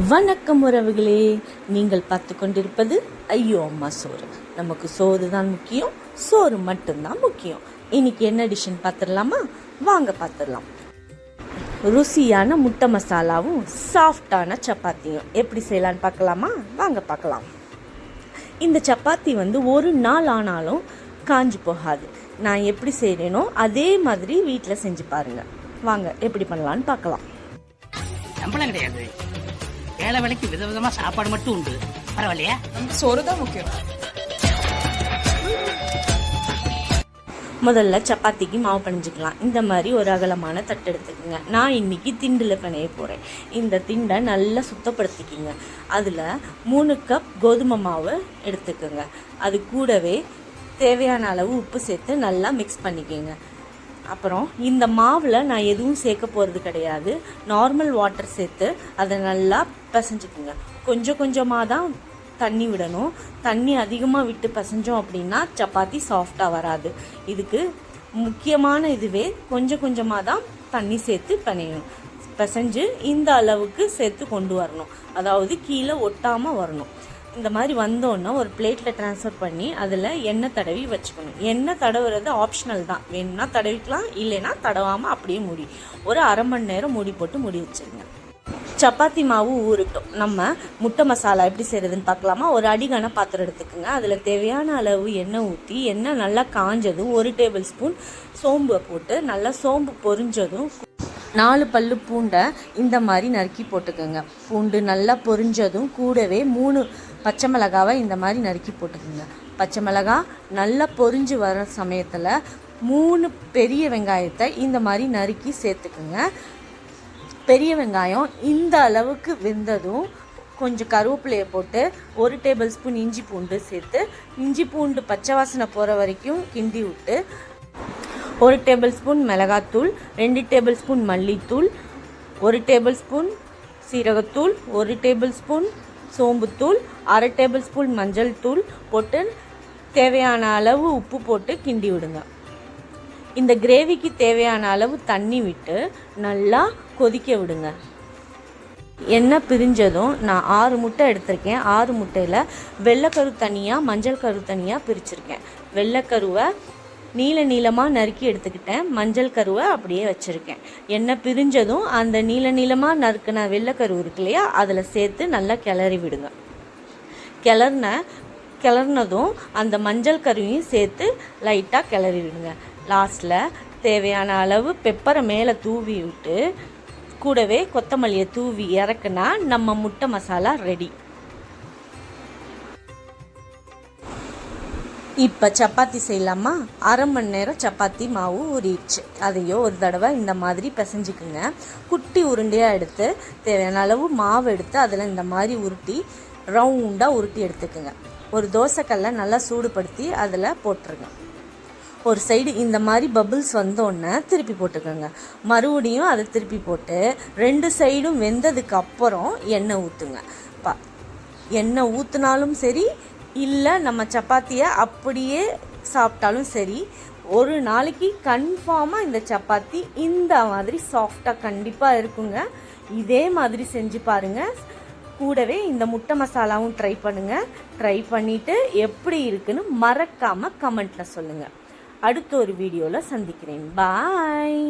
வணக்கம் உறவுகளே. நீங்கள் பார்த்து கொண்டிருப்பது ஐயோ அம்மா சோறு. நமக்கு சோறு தான் முக்கியம் சோறு மட்டும்தான் முக்கியம். இன்னைக்கு என்ன டிஷ்ஷன் பார்த்துடலாமா? வாங்க பார்த்துடலாம். ருசியான முட்டை மசாலாவும் சாஃப்டான சப்பாத்தியும். எப்படி செய்யலான்னு பார்க்கலாமா? வாங்க பார்க்கலாம். இந்த சப்பாத்தி வந்து ஒரு நாள் ஆனாலும் காஞ்சி போகாது. நான் எப்படி செய்கிறேனோ அதே மாதிரி வீட்டில் செஞ்சு பாருங்கள் வாங்க எப்படி பண்ணலான்னு பார்க்கலாம். வேலை வேலைக்கு விதவிதமா சாப்பாடு மட்டும் உண்டு. பரவாயில்லையா? நமக்கு சோறு தான் முக்கியம். முதல்ல சப்பாத்திக்கு மாவு பிணைஞ்சிக்கலாம். இந்த மாதிரி ஒரு அகலமான தட்டு எடுத்துக்கோங்க. நான் இன்னைக்கு திண்டில் பிணைய போகிறேன் இந்த திண்டை நல்லா சுத்தப்படுத்திக்கிங்க. அதில் மூணு கப் கோதுமை மாவு எடுத்துக்கோங்க. அது கூடவே தேவையான அளவு உப்பு சேர்த்து நல்லா மிக்ஸ் பண்ணிக்கோங்க. அப்புறம் இந்த மாவில் நான் எதுவும் சேர்க்க போகிறது கிடையாது. நார்மல் வாட்டர் சேர்த்து அதை நல்லா பிசைஞ்சுக்குங்க. கொஞ்சம் கொஞ்சமாக தான் தண்ணி விடணும். தண்ணி அதிகமாக விட்டு பிசைஞ்சோம் அப்படின்னா சப்பாத்தி சாஃப்டாக வராது. இதுக்கு முக்கியமான இதுவே கொஞ்சம் கொஞ்சமாக தான் தண்ணி சேர்த்து பிணையணும் பிசைஞ்சு இந்த அளவுக்கு சேர்த்து கொண்டு வரணும். அதாவது கீழே ஒட்டாமல் வரணும். இந்த மாதிரி வந்தோன்னா ஒரு பிளேட்டில் ட்ரான்ஸ்ஃபர் பண்ணி அதில் எண்ணெய் தடவி வச்சுக்கணும். எண்ணெய் தடவுறது ஆப்ஷனல் தான். வேணும்னா தடவிக்கலாம் இல்லைன்னா தடவாமல் அப்படியே மூடி. ஒரு அரை மணி நேரம் மூடி போட்டு மூடி வச்சிருங்க. சப்பாத்தி மாவு ஊறட்டும். நம்ம முட்டை மசாலா எப்படி செய்கிறதுன்னு பார்க்கலாமா? ஒரு அடிகான பாத்திரம் எடுத்துக்கோங்க. அதில் தேவையான அளவு எண்ணெய் ஊற்றி எண்ணெய் நல்லா காஞ்சதும் ஒரு டேபிள் ஸ்பூன் சோம்பை போட்டு நல்லா சோம்பு பொரிஞ்சதும் நாலு பல்லு பூண்டை இந்த மாதிரி நறுக்கி போட்டுக்கோங்க. பூண்டு நல்லா பொரிஞ்சதும் கூடவே மூணு பச்சை மிளகாவை இந்த மாதிரி நறுக்கி போட்டுக்கோங்க. பச்சை மிளகா நல்லா பொரிஞ்சு வர சமயத்தில் மூணு பெரிய வெங்காயத்தை இந்த மாதிரி நறுக்கி சேர்த்துக்குங்க. பெரிய வெங்காயம் இந்த அளவுக்கு வெந்ததும் கொஞ்சம் கருவேப்பிலையை போட்டு ஒரு டேபிள் ஸ்பூன் இஞ்சி பூண்டு சேர்த்து இஞ்சி பூண்டு பச்சை வாசனை போகிற வரைக்கும் கிண்டி விட்டு ஒரு டேபிள் ஸ்பூன் மிளகாத்தூள் ரெண்டு டேபிள் ஸ்பூன் மல்லித்தூள் ஒரு டேபிள் ஸ்பூன் சீரகத்தூள் ஒரு டேபிள் ஸ்பூன் சோம்புத்தூள் அரை டேபிள் ஸ்பூன் மஞ்சள் தூள் போட்டு தேவையான அளவு உப்பு போட்டு கிண்டி விடுங்க. இந்த கிரேவிக்கு தேவையான அளவு தண்ணி விட்டு நல்லா கொதிக்க விடுங்க. எண்ணெய் பிரிஞ்சதும் நான் ஆறு முட்டை எடுத்திருக்கேன். ஆறு முட்டையில் வெள்ளைக்கரு தனியாக மஞ்சள் கரு தனியாக பிரிச்சிருக்கேன். வெள்ளைக்கருவை நீல நீளமாக நறுக்கி எடுத்துக்கிட்டேன். மஞ்சள் கருவை அப்படியே வச்சுருக்கேன். எண்ணெய் பிரிஞ்சதும் அந்த நீல நீளமாக நறுக்கின வெள்ளைக்கரு இருக்கு இல்லையா அதில் சேர்த்து நல்லா கிளறி விடுங்க. கிளறின கிளறினதும் அந்த மஞ்சள் கருவையும் சேர்த்து லைட்டாக கிளறி விடுங்க. லாஸ்ட்டில் தேவையான அளவு பெப்பரை மேலே தூவி விட்டு கூடவே கொத்தமல்லியை தூவி இறக்குனா நம்ம முட்டை மசாலா ரெடி இப்போ சப்பாத்தி செய்யலாமா? அரை மணி நேரம் சப்பாத்தி மாவு ஊறிடுச்சு. அதையோ ஒரு தடவை இந்த மாதிரி பிசைஞ்சுக்குங்க. குட்டி உருண்டையாக எடுத்து தேவையான அளவு மாவு எடுத்து அதில் இந்த மாதிரி உருட்டி ரவுண்டாக உருட்டி எடுத்துக்குங்க. ஒரு தோசைக்கல்லை நல்லா சூடுபடுத்தி அதில் போட்டுருங்க. ஒரு சைடு இந்த மாதிரி பபுள்ஸ் வந்தோடனே திருப்பி போட்டுக்கோங்க. மறுபடியும் அதை திருப்பி போட்டு ரெண்டு சைடும் வெந்ததுக்கு அப்புறம் எண்ணெய் ஊற்றுங்க பா எண்ணெய் ஊற்றினாலும் சரி இல்லை நம்ம சப்பாத்தியை அப்படியே சாப்பிட்டாலும் சரி ஒரு நாளைக்கு கன்ஃபார்மாக இந்த சப்பாத்தி இந்த மாதிரி சாஃப்டாக கண்டிப்பாக இருக்குங்க. இதே மாதிரி செஞ்சு பாருங்கள் கூடவே இந்த முட்டை மசாலாவும் ட்ரை பண்ணுங்கள் ட்ரை பண்ணிவிட்டு எப்படி இருக்குன்னு மறக்காமல் கமெண்ட்டில் சொல்லுங்கள் அடுத்த ஒரு வீடியோவில் சந்திக்கிறேன். பாய்